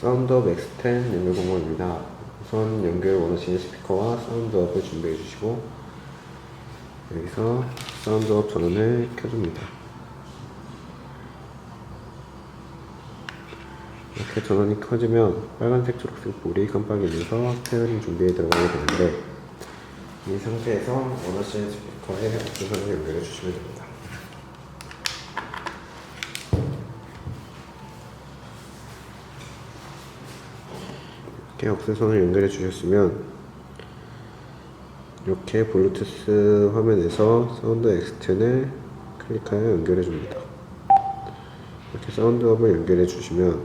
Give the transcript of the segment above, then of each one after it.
사운드업 X10 연결 공모입니다. 우선 연결 원하시는 스피커와 사운드업을 준비해 주시고 여기서 사운드업 전원을 켜줍니다. 이렇게 전원이 켜지면 빨간색, 초록색 불이 깜빡이면서 스테어링 준비에 들어가게 되는데 이 상태에서 원하시는 스피커에 앞선을 연결해 주시면 됩니다. 이렇게 억세선을 연결해 주셨으면 이렇게 블루투스 화면에서 사운드 X10을 클릭하여 연결해 줍니다. 이렇게 사운드업을 연결해 주시면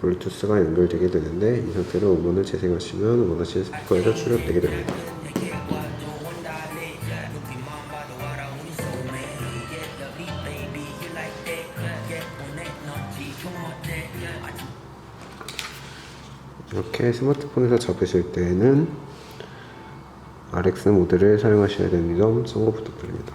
블루투스가 연결되게 되는데 이 상태로 음원을 재생하시면 원하시는 스피커에서 출력되게 됩니다. 이렇게 스마트폰에서 잡으실 때에는 RX 모드를 사용하셔야 점 참고 부탁드립니다.